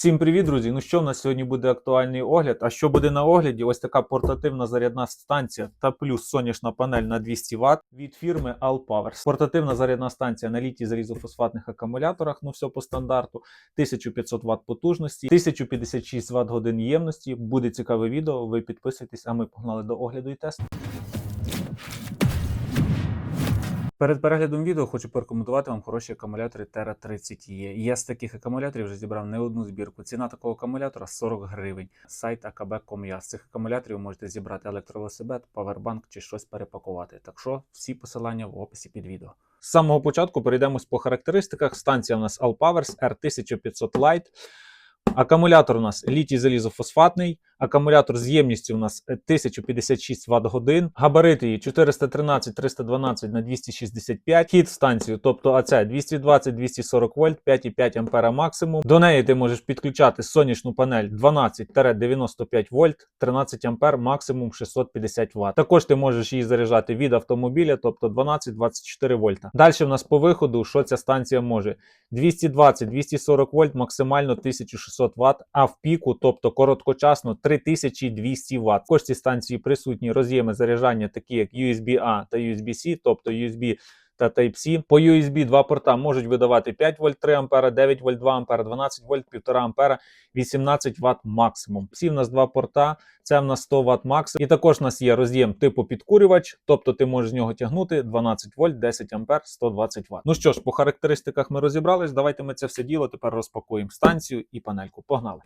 Всім привіт, друзі! Ну що в нас сьогодні буде актуальний огляд? А що буде на огляді? Ось така портативна зарядна станція та плюс сонячна панель на 200 Вт від фірми Allpower. Портативна зарядна станція на літій залізофосфатних акумуляторах, ну все по стандарту, 1500 Вт потужності, 1056 Вт годин ємності. Буде цікаве відео. Ви підписуйтесь, а ми погнали до огляду і тесту. Перед переглядом відео хочу порекомендувати вам хороші акумулятори Terra 30 e Я з таких акумуляторів вже зібрав не одну збірку. Ціна такого акумулятора 40 гривень. Сайт akb.com.ua. З цих акумуляторів ви можете зібрати електровелосипед, павербанк чи щось перепакувати. Так що всі посилання в описі під відео. З самого початку перейдемось по характеристиках. Станція у нас Allpowers R1500 Lite. Акумулятор у нас літій залізофосфатний, акумулятор з ємністю у нас е, 1056 Вт годин, габарити її 413 312 на 265, хід станцію, тобто АЦ 220-240 вольт, 5,5 ампера максимум. До неї ти можеш підключати сонячну панель 12-95 вольт, 13 ампер, максимум 650 Вт. Також ти можеш її заряджати від автомобіля, тобто 12-24 вольта. Далі в нас по виходу, що ця станція може? 220-240 вольт, максимально 1600 Вт, а в піку, тобто короткочасно 3200 Вт. Також ці станції присутні роз'єми заряджання, такі як USB-A та USB-C, тобто USB та Type-C. По USB два порта можуть видавати 5 вольт 3 ампера, 9 вольт 2 ампера, 12 вольт 1,5 ампера, 18 Вт максимум. Всі в нас два порта, це в нас 100 Вт максимум. І також у нас є роз'єм типу підкурювач, тобто ти можеш з нього тягнути 12 вольт, 10 ампер, 120 Вт. Ну що ж, по характеристиках ми розібрались. Давайте ми це все діло тепер розпакуємо станцію і панельку. Погнали!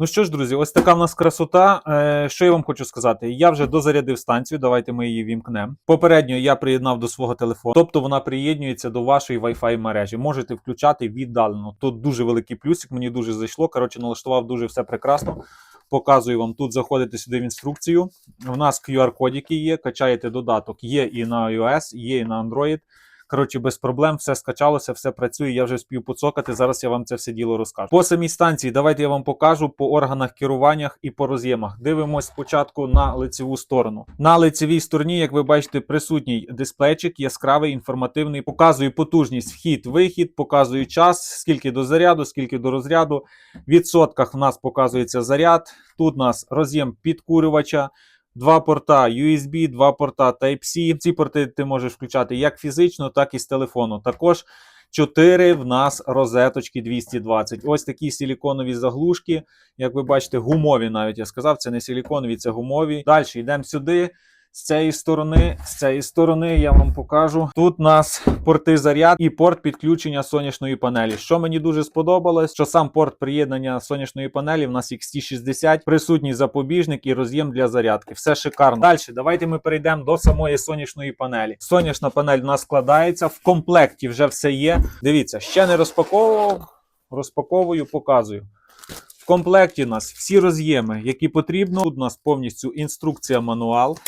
Ну що ж, друзі, ось така в нас красота. Е, що я вам хочу сказати? Я вже дозарядив станцію. Давайте ми її вімкнемо. Попередньо я приєднав до свого телефону, тобто вона приєднується до вашої Wi-Fi мережі. Можете включати віддалено. Тут дуже великий плюсик, мені дуже зайшло. Коротше, налаштував дуже все прекрасно. Показую вам тут. Заходите сюди в інструкцію. У нас QR-кодики є, качаєте додаток. Є і на iOS, є і на Android. Коротше, без проблем, все скачалося, все працює. Я вже спів поцокати. Зараз я вам це все діло розкажу. По самій станції, давайте я вам покажу по органах керуваннях і по роз'ємах. Дивимось спочатку на лицеву сторону. На лицевій стороні, як ви бачите, присутній дисплейчик, яскравий, інформативний. Показує потужність, вхід, вихід, показує час, скільки до заряду, скільки до розряду. В відсотках в нас показується заряд. Тут у нас роз'єм підкурювача. Два порта USB, два порта Type-C. Ці порти ти можеш включати як фізично, так і з телефону. Також 4 в нас розеточки 220. Ось такі силіконові заглушки. Як ви бачите, гумові навіть я сказав, це не силіконові, це гумові. Далі йдемо сюди. З цієї сторони, з цієї сторони я вам покажу. Тут у нас порти заряд і порт підключення сонячної панелі. Що мені дуже сподобалось, що сам порт приєднання сонячної панелі в нас XT60, присутній запобіжник і роз'єм для зарядки. Все шикарно. Далі, давайте ми перейдемо до самої сонячної панелі. Сонячна панель в нас складається, в комплекті вже все є. Дивіться, ще не розпаковував. Розпаковую, показую. В комплекті у нас всі роз'єми, які потрібно. Тут у нас повністю інструкція мануал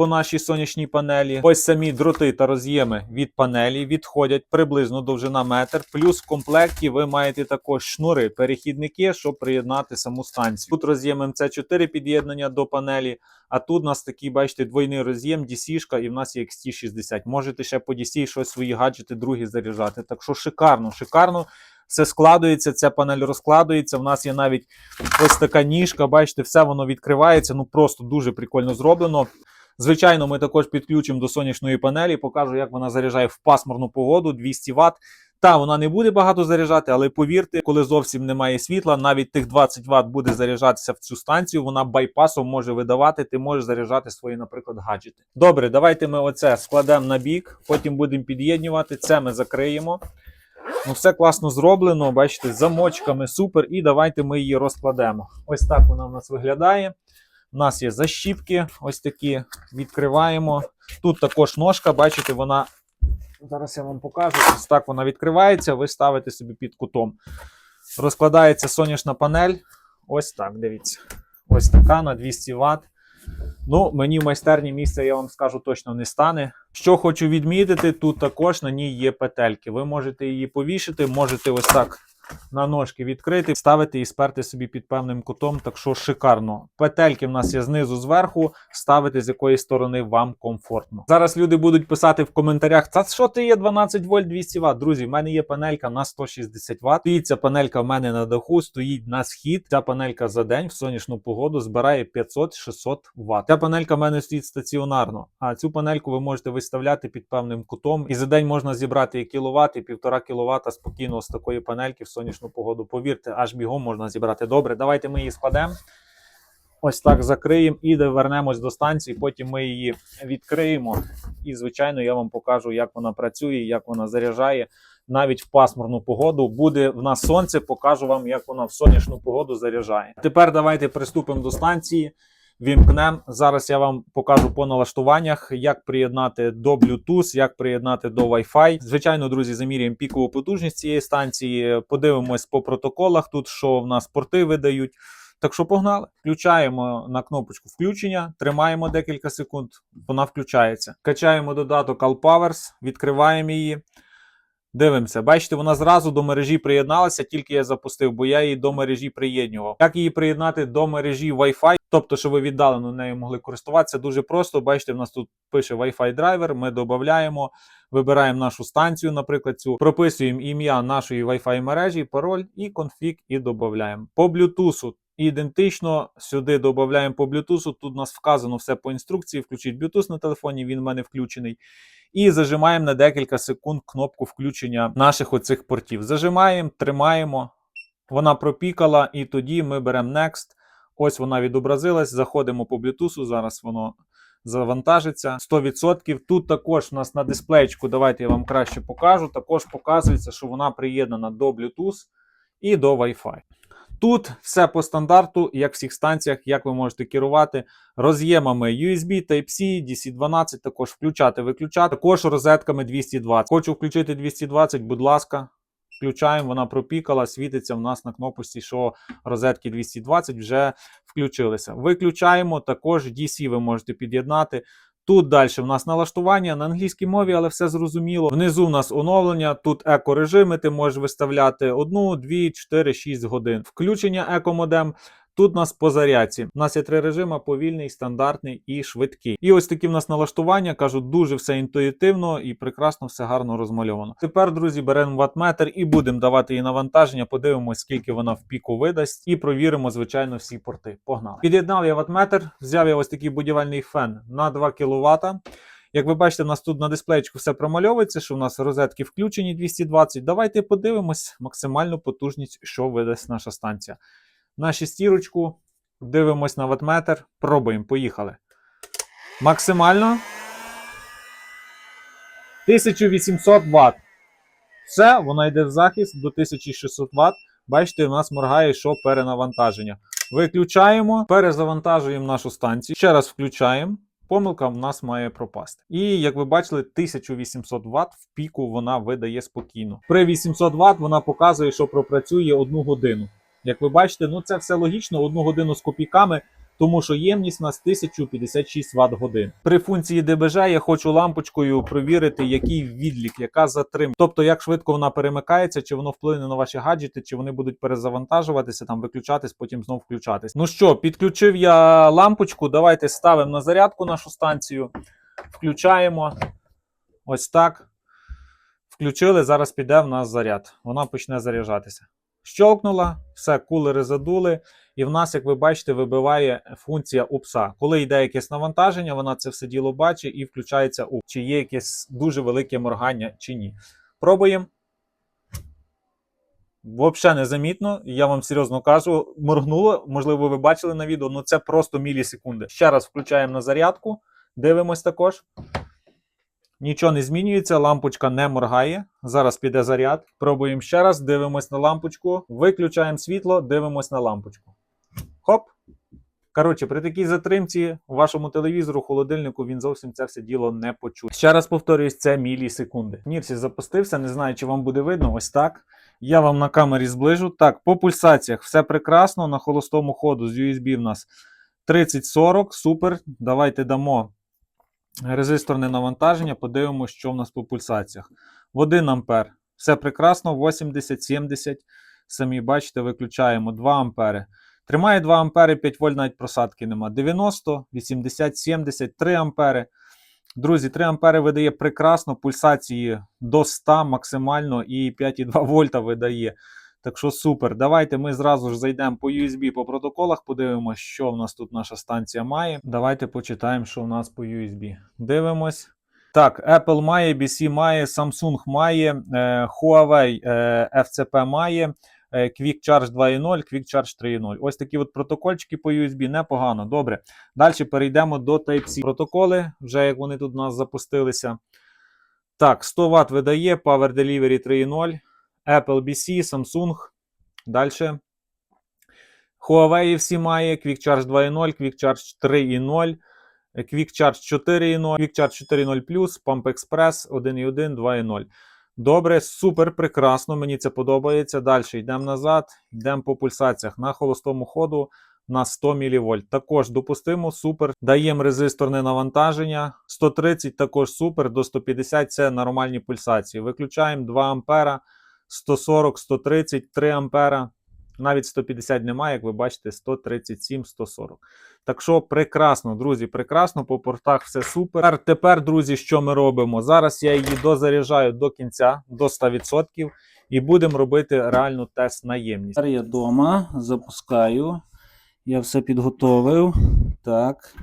по нашій сонячній панелі. Ось самі дроти та роз'єми від панелі відходять приблизно довжина метр. Плюс в комплекті ви маєте також шнури, перехідники, щоб приєднати саму станцію. Тут роз'єм МЦ4 під'єднання до панелі. А тут у нас такий, бачите, двойний роз'єм, DC-шка, і в нас є XT60. Можете ще по DC щось свої гаджети другі заряджати. Так що шикарно, шикарно. Все складується, ця панель розкладується. В нас є навіть ось така ніжка. Бачите, все воно відкривається. Ну просто дуже прикольно зроблено. Звичайно, ми також підключимо до сонячної панелі, покажу, як вона заряджає в пасмурну погоду 200 Вт. Та вона не буде багато заряджати, але повірте, коли зовсім немає світла, навіть тих 20 Вт буде заряджатися в цю станцію. Вона байпасом може видавати. Ти можеш заряджати свої, наприклад, гаджети. Добре, давайте ми оце складемо на бік, потім будемо під'єднювати. Це ми закриємо. Ну, все класно зроблено. Бачите, замочками супер. І давайте ми її розкладемо. Ось так вона в нас виглядає. У нас є защіпки, ось такі. Відкриваємо. Тут також ножка, бачите, вона. Зараз я вам покажу. Ось так вона відкривається, ви ставите собі під кутом. Розкладається сонячна панель. Ось так, дивіться. Ось така на 200 Вт. Ну, мені в майстерні місця, я вам скажу, точно не стане. Що хочу відмітити, тут також на ній є петельки. Ви можете її повішати, можете ось так на ножки відкрити, ставити і сперти собі під певним кутом. Так що шикарно. Петельки в нас є знизу зверху, ставити з якої сторони вам комфортно. Зараз люди будуть писати в коментарях: та що ти є 12 вольт 200 Вт? Друзі, в мене є панелька на 160 Вт. Стоїть ця панелька в мене на даху, стоїть на схід. Ця панелька за день в сонячну погоду збирає 500-600 Вт. Ця панелька в мене стоїть стаціонарно, а цю панельку ви можете виставляти під певним кутом. І за день можна зібрати і кіловат, і півтора кіловата спокійно з такої панельки в сонячну погоду. Повірте, аж бігом можна зібрати. Добре, давайте ми її складемо. Ось так закриємо і вернемось до станції. Потім ми її відкриємо. І, звичайно, я вам покажу, як вона працює, як вона заряджає. Навіть в пасмурну погоду буде в нас сонце, покажу вам, як вона в сонячну погоду заряджає. Тепер давайте приступимо до станції. Вімкнемо. Зараз я вам покажу по налаштуваннях, як приєднати до Bluetooth, як приєднати до Wi-Fi. Звичайно, друзі, замірюємо пікову потужність цієї станції. Подивимось по протоколах тут, що в нас порти видають. Так що погнали. Включаємо на кнопочку включення, тримаємо декілька секунд, вона включається. Качаємо додаток AllPowers, відкриваємо її. Дивимося, бачите, вона зразу до мережі приєдналася, тільки я запустив, бо я її до мережі приєднював. Як її приєднати до мережі Wi-Fi, тобто, щоб ви віддалено нею могли користуватися, дуже просто. Бачите, в нас тут пише Wi-Fi драйвер, ми додаємо, вибираємо нашу станцію, наприклад, цю, прописуємо ім'я нашої Wi-Fi мережі, пароль і конфіг, і додаємо. По Bluetooth ідентично сюди додаємо по Bluetooth. Тут у нас вказано все по інструкції. Включіть Bluetooth на телефоні, він в мене включений. І зажимаємо на декілька секунд кнопку включення наших оцих портів. Зажимаємо, тримаємо. Вона пропікала, і тоді ми беремо Next. Ось вона відобразилась. Заходимо по Bluetooth. Зараз воно завантажиться 100%. Тут також у нас на дисплейчику, давайте я вам краще покажу. Також показується, що вона приєднана до Bluetooth і до Wi-Fi. Тут все по стандарту, як в всіх станціях, як ви можете керувати роз'ємами USB, Type-C, DC12, також включати, виключати, також розетками 220. Хочу включити 220, будь ласка, включаємо, вона пропікала, світиться в нас на кнопочці, що розетки 220 вже включилися. Виключаємо, також DC ви можете під'єднати. Тут далі в нас налаштування на англійській мові, але все зрозуміло. Внизу в нас оновлення, тут еко-режими, ти можеш виставляти 1, 2, 4, 6 годин. Включення екомодем. Тут у нас по зарядці. У нас є три режими: повільний, стандартний і швидкий. І ось такі в нас налаштування. Кажу, дуже все інтуїтивно і прекрасно все гарно розмальовано. Тепер, друзі, беремо ватметр і будемо давати їй навантаження. Подивимось, скільки вона в піку видасть, і провіримо, звичайно, всі порти. Погнали. Під'єднав я ватметр, взяв я ось такий будівельний фен на 2 кВт. Як ви бачите, у нас тут на дисплейчику все промальовується, що у нас розетки включені 220. Давайте подивимось максимальну потужність, що видасть наша станція. На шестірочку, дивимось на ватметр, пробуємо, поїхали. Максимально 1800 Вт. Все, вона йде в захист до 1600 Вт. Бачите, у нас моргає, що перенавантаження. Виключаємо, перезавантажуємо нашу станцію. Ще раз включаємо. Помилка в нас має пропасти. І як ви бачили, 1800 Вт в піку вона видає спокійно. При 800 Вт вона показує, що пропрацює одну годину. Як ви бачите, ну це все логічно, одну годину з копійками, тому що ємність у нас 1056 Вт годин. При функції ДБЖ я хочу лампочкою провірити, який відлік, яка затримка. Тобто, як швидко вона перемикається, чи воно вплине на ваші гаджети, чи вони будуть перезавантажуватися, там виключатись, потім знов включатись. Ну що, підключив я лампочку. Давайте ставимо на зарядку нашу станцію, включаємо. Ось так. Включили, зараз піде в нас заряд. Вона почне заряджатися. Щолкнула, все, кулери задули, і в нас, як ви бачите, вибиває функція УПСа. Коли йде якесь навантаження, вона це все діло бачить і включається УП, чи є якесь дуже велике моргання, чи ні. Пробуємо. Взагалі незамітно, я вам серйозно кажу, моргнуло, можливо, ви бачили на відео, але це просто мілісекунди. Ще раз включаємо на зарядку, дивимось також. Нічого не змінюється, лампочка не моргає. Зараз піде заряд. Пробуємо ще раз, дивимось на лампочку, виключаємо світло, дивимось на лампочку. Хоп. Коротше, при такій затримці вашому телевізору, холодильнику він зовсім це все діло не почує. Ще раз повторюсь, це мілісекунди. Нірсі запустився, не знаю, чи вам буде видно. Ось так. Я вам на камері зближу. Так, по пульсаціях все прекрасно. На холостому ходу з USB в нас 30-40. Супер. Давайте дамо резисторне навантаження, подивимося, що в нас по пульсаціях. В 1 ампер все прекрасно, 80, 70, Самі бачите, виключаємо 2 ампери. Тримає 2 ампери, 5 вольт навіть просадки нема. 90, 80, 70, 3 ампери. Друзі, 3 ампери видає прекрасно, пульсації до 100 максимально і 5,2 вольта видає. Так що супер. Давайте ми зразу ж зайдемо по USB по протоколах, подивимося, що в нас тут наша станція має. Давайте почитаємо, що в нас по USB. Дивимось. Так, Apple має, BC має, Samsung має, е, Huawei е, FCP має, е, Quick Charge 2.0, Quick Charge 3.0. Ось такі от протокольчики по USB, непогано, добре. Далі перейдемо до Type-C. Протоколи, вже як вони тут у нас запустилися. Так, 100 Вт видає, Power Delivery 3.0, Apple BC, Samsung. Далі. Huawei всі має, Quick Charge 2.0, Quick Charge 3.0. Quick Charge 4.0, Quick Charge 4.0 Pump Express 1.1, 2.0. Добре, супер, прекрасно, мені це подобається. Далі йдемо назад, йдемо по пульсаціях. На холостому ходу на 100 мВ. Також допустимо, супер. Даємо резисторне навантаження. 130 також супер, до 150 це нормальні пульсації. Виключаємо 2 ампера, 140, 130, 3 ампера. Навіть 150 немає, як ви бачите, 137, 140. Так що прекрасно, друзі, прекрасно, по портах все супер. Тепер, тепер, друзі, що ми робимо? Зараз я її дозаряджаю до кінця, до 100%, і будемо робити реальну тест на ємність. Тепер я вдома запускаю. Я все підготовив. Так.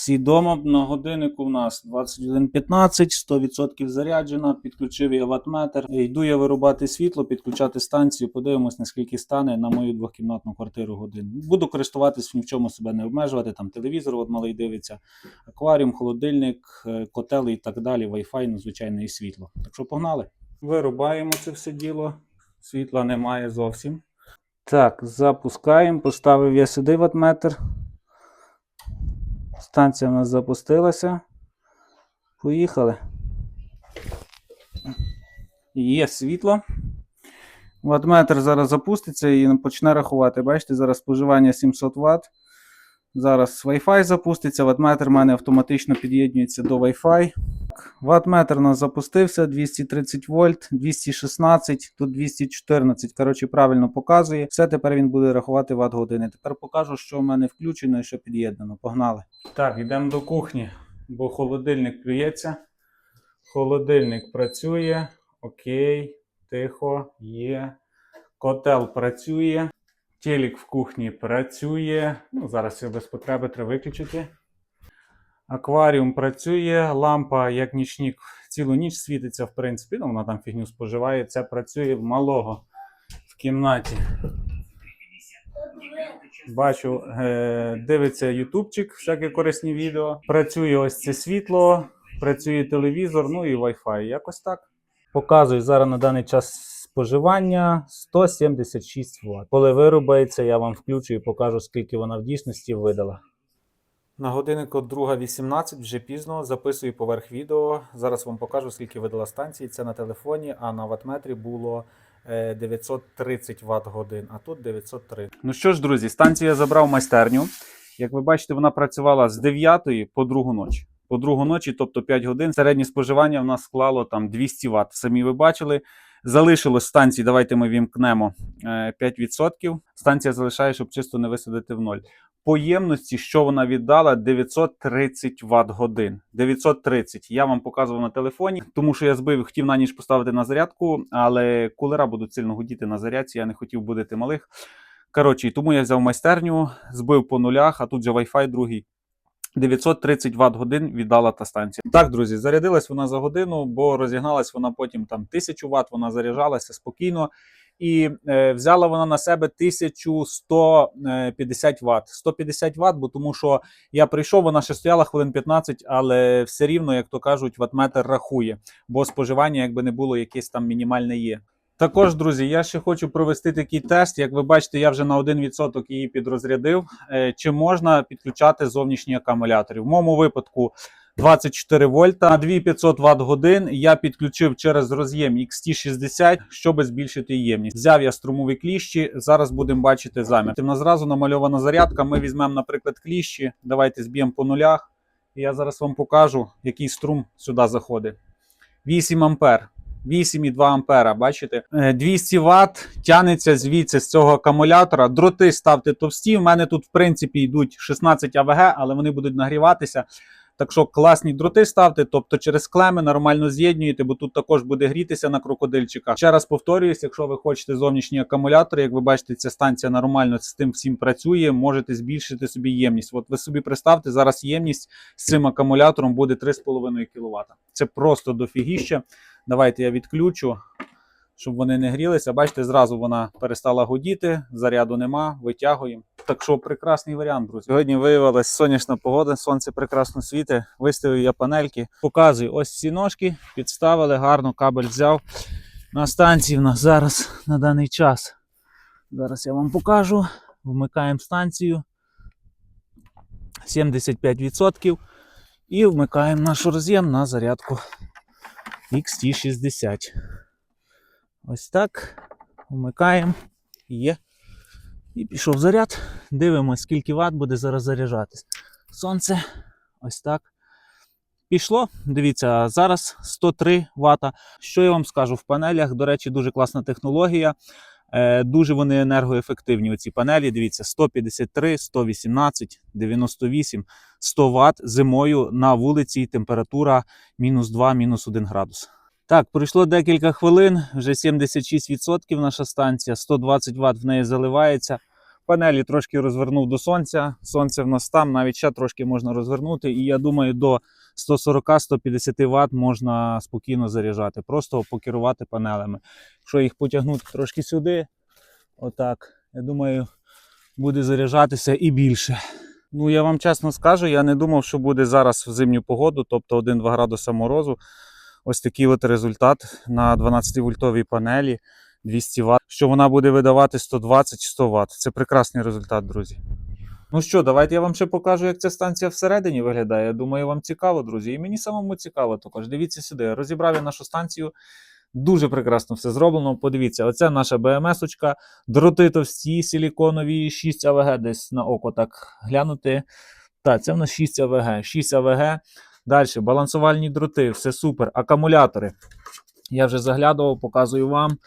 Всі вдома на годиннику в нас 21.15, 100% заряджена. Підключив я ватметр. Йду я вирубати світло, підключати станцію. Подивимось, наскільки стане на мою двохкімнатну квартиру годин. Буду користуватись ні в чому себе не обмежувати. Там телевізор, от малий дивиться, акваріум, холодильник, е, котел і так далі. Wi-Fi, ну, звичайно, і світло. Так що погнали. Вирубаємо це все діло. Світла немає зовсім. Так, запускаємо. Поставив я сюди ватметр. Станція в нас запустилася. Поїхали. Є світло. Ватметр зараз запуститься і почне рахувати. Бачите, зараз споживання 700 Вт. Зараз Wi-Fi запуститься. Ватметр в мене автоматично під'єднується до Wi-Fi. Ватметр у нас запустився 230 вольт, 216, тут 214. Коротше, правильно показує. Все, тепер він буде рахувати ватт години. Тепер покажу, що в мене включено і що під'єднано. Погнали. Так, йдемо до кухні, бо холодильник плюється. Холодильник працює. Окей, тихо, є. Котел працює. Телек в кухні працює. Ну, зараз його без потреби треба виключити. Акваріум працює, лампа як нічник цілу ніч світиться, в принципі, ну вона там фігню споживає. Це працює в малого в кімнаті. Бачу, е, дивиться ютубчик, всякі корисні відео. Працює ось це світло, працює телевізор, ну і Wi-Fi. Якось так. Показую зараз на даний час споживання 176 Вт. Коли вирубається, я вам включу і покажу, скільки вона в дійсності видала. На годиннику 2.18, вже пізно, записую поверх відео. Зараз вам покажу, скільки видала станції. Це на телефоні, а на ватметрі було е, 930 Вт годин, а тут 903. Ну що ж, друзі, станцію я забрав майстерню. Як ви бачите, вона працювала з 9 по другу ночі. По другу ночі, тобто 5 годин. Середнє споживання в нас склало там 200 Вт. Самі ви бачили. Залишилось станції, давайте ми вімкнемо е, 5%. Станція залишає, щоб чисто не висадити в ноль. По ємності, що вона віддала, 930 Вт годин. 930. Я вам показував на телефоні, тому що я збив, хотів на ніч поставити на зарядку, але кулера будуть сильно гудіти на зарядці. Я не хотів будити малих. Коротше, тому я взяв майстерню, збив по нулях, а тут же Wi-Fi другий. 930 Вт годин віддала та станція. Так, друзі, зарядилась вона за годину, бо розігналась вона потім там 1000 Вт, вона заряджалася спокійно. І е, взяла вона на себе 1150 Вт. 150 Вт, бо тому що я прийшов, вона ще стояла хвилин 15, але все рівно, як то кажуть, ватметр рахує, бо споживання, якби не було, якесь там мінімальне є. Також, друзі, я ще хочу провести такий тест. Як ви бачите, я вже на 1% її підрозрядив. Е, Чи можна підключати зовнішні акумулятори? В моєму випадку 24 вольта на 2500 Вт годин я підключив через роз'єм XT60, щоб збільшити ємність. Взяв я струмові кліщі. Зараз будемо бачити замір. Нас зразу намальована зарядка. Ми візьмемо, наприклад, кліщі. Давайте зб'ємо по нулях. І я зараз вам покажу, який струм сюди заходить. 8 ампер. 8,2 ампера. Бачите, Е, 200 Вт тягнеться звідси з цього акумулятора. Дроти ставте товсті. У мене тут, в принципі, йдуть 16 АВГ, але вони будуть нагріватися. Так що класні дроти ставте, тобто через клеми нормально з'єднуєте, бо тут також буде грітися на крокодильчиках. Ще раз повторююсь, якщо ви хочете зовнішні акумулятори, як ви бачите, ця станція нормально з тим всім працює, можете збільшити собі ємність. От ви собі представте, зараз ємність з цим акумулятором буде 3,5 кВт. Це просто дофігіще. Давайте я відключу, щоб вони не грілися. Бачите, зразу вона перестала гудіти, заряду нема, витягуємо. Так що прекрасний варіант, друзі. Сьогодні виявилась сонячна погода, сонце прекрасно світить. Виставив я панельки. Показую ось ці ножки, підставили, гарно кабель взяв. На станції в нас зараз на даний час. Зараз я вам покажу. Вмикаємо станцію 75% і вмикаємо наш роз'єм на зарядку XT60. Ось так. Вмикаємо. Є. І пішов заряд. Дивимось, скільки ватт буде зараз заряджатись. Сонце. Ось так. Пішло. Дивіться, зараз 103 Вт. Що я вам скажу в панелях? До речі, дуже класна технологія. Е, Дуже вони енергоефективні. Оці панелі. Дивіться, 153, 118, 98, 100 Вт зимою на вулиці температура мінус 2, мінус 1 градус. Так, пройшло декілька хвилин, вже 76% наша станція, 120 Вт в неї заливається. Панелі трошки розвернув до сонця. Сонце в нас там, навіть ще трошки можна розвернути. І я думаю, до 140-150 Вт можна спокійно заряджати, просто покерувати панелями. Якщо їх потягнути трошки сюди, отак, я думаю, буде заряджатися і більше. Ну, я вам чесно скажу, я не думав, що буде зараз в зимню погоду, тобто 1-2 градуса морозу. Ось такий от результат на 12-вольтовій панелі 200 Вт, що вона буде видавати 120-100 Вт. Це прекрасний результат, друзі. Ну що, давайте я вам ще покажу, як ця станція всередині виглядає. Я думаю, вам цікаво, друзі. І мені самому цікаво також. Дивіться сюди. Розібрав я нашу станцію. Дуже прекрасно все зроблено. Подивіться, оце наша БМС-очка, дроти товсті, силіконові, 6 АВГ десь на око так глянути. Так, це в нас 6 АВГ. 6 АВГ. Далі, балансувальні дроти, все супер. Акумулятори. Я вже заглядував, показую вам.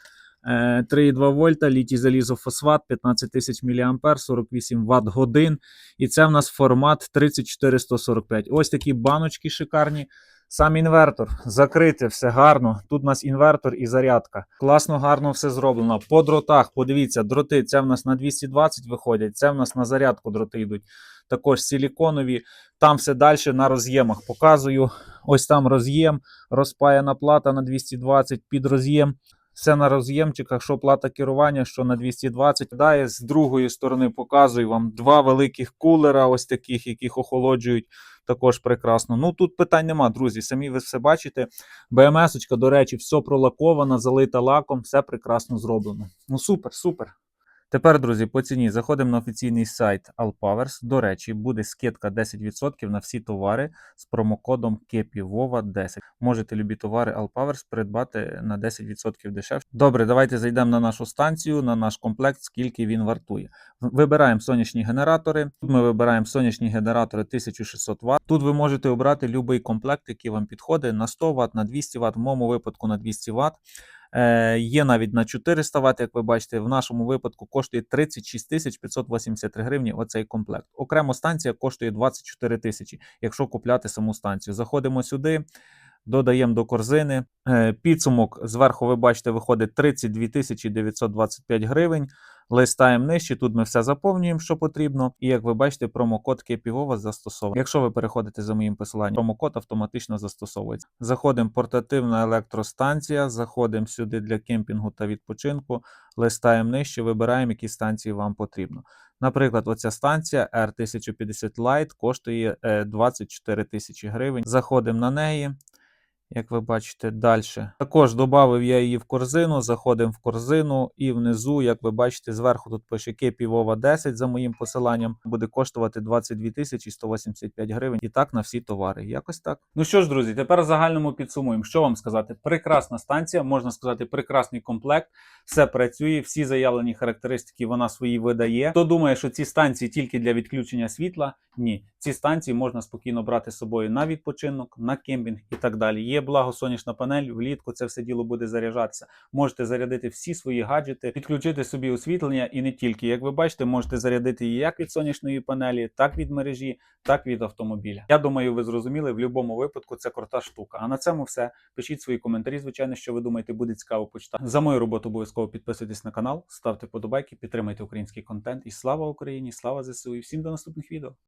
Е, 3,2 вольта, літій залізофосфат, 15 тисяч міліампер, 48 Вт годин. І це в нас формат 34145. Ось такі баночки шикарні. Сам інвертор закрите, все гарно. Тут у нас інвертор і зарядка. Класно, гарно все зроблено. По дротах, подивіться, дроти це в нас на 220 виходять, це в нас на зарядку дроти йдуть. Також силіконові. Там все далі на роз'ємах. Показую. Ось там роз'єм, розпаяна плата на 220 під роз'єм. Все на роз'ємчиках, що плата керування, що на 220. Далі з другої сторони показую вам два великих кулера, ось таких, яких охолоджують. Також прекрасно. Ну тут питань нема, друзі. Самі ви все бачите. БМС-очка, до речі, все пролакована, залита лаком, все прекрасно зроблено. Ну супер, супер. Тепер, друзі, по ціні заходимо на офіційний сайт Allpowers. До речі, буде скидка 10% на всі товари з промокодом KEPIVOVA10. Можете любі товари Allpowers придбати на 10% дешевше. Добре, давайте зайдемо на нашу станцію, на наш комплект, скільки він вартує. Вибираємо сонячні генератори. Тут ми вибираємо сонячні генератори 1600 Вт. Тут ви можете обрати будь-який комплект, який вам підходить на 100 Вт, на 200 Вт, в моєму випадку на 200 Вт. Е, є навіть на 400 Вт, як ви бачите, в нашому випадку коштує 36 тисяч 583 гривні оцей комплект. Окремо станція коштує 24 тисячі, якщо купляти саму станцію. Заходимо сюди, додаємо до корзини. Е, підсумок зверху, ви бачите, виходить 32 тисячі 925 гривень. Листаємо нижче, тут ми все заповнюємо, що потрібно. І як ви бачите, промокод Кепівова застосований. Якщо ви переходите за моїм посиланням, промокод автоматично застосовується. Заходимо портативна електростанція, заходимо сюди для кемпінгу та відпочинку, листаємо нижче, вибираємо, які станції вам потрібно. Наприклад, оця станція R1050 Lite коштує е, 24 тисячі гривень. Заходимо на неї. Як ви бачите, далі. Також додав я її в корзину, заходимо в корзину і внизу, як ви бачите, зверху тут пише Кепівова 10 за моїм посиланням, буде коштувати 22 тисячі 185 гривень. І так на всі товари. Якось так. Ну що ж, друзі, тепер в загальному підсумуємо. Що вам сказати? Прекрасна станція, можна сказати, прекрасний комплект. Все працює, всі заявлені характеристики вона свої видає. Хто думає, що ці станції тільки для відключення світла? Ні, ці станції можна спокійно брати з собою на відпочинок, на кемпінг і так далі. Є благо сонячна панель, влітку це все діло буде заряджатися. Можете зарядити всі свої гаджети, підключити собі освітлення і не тільки. Як ви бачите, можете зарядити її як від сонячної панелі, так від мережі, так від автомобіля. Я думаю, ви зрозуміли, в будь-якому випадку це крута штука. А на цьому все. Пишіть свої коментарі, звичайно, що ви думаєте, буде цікаво почитати. За мою роботу обов'язково підписуйтесь на канал, ставте подобайки, підтримайте український контент. І слава Україні, слава ЗСУ! І всім до наступних відео.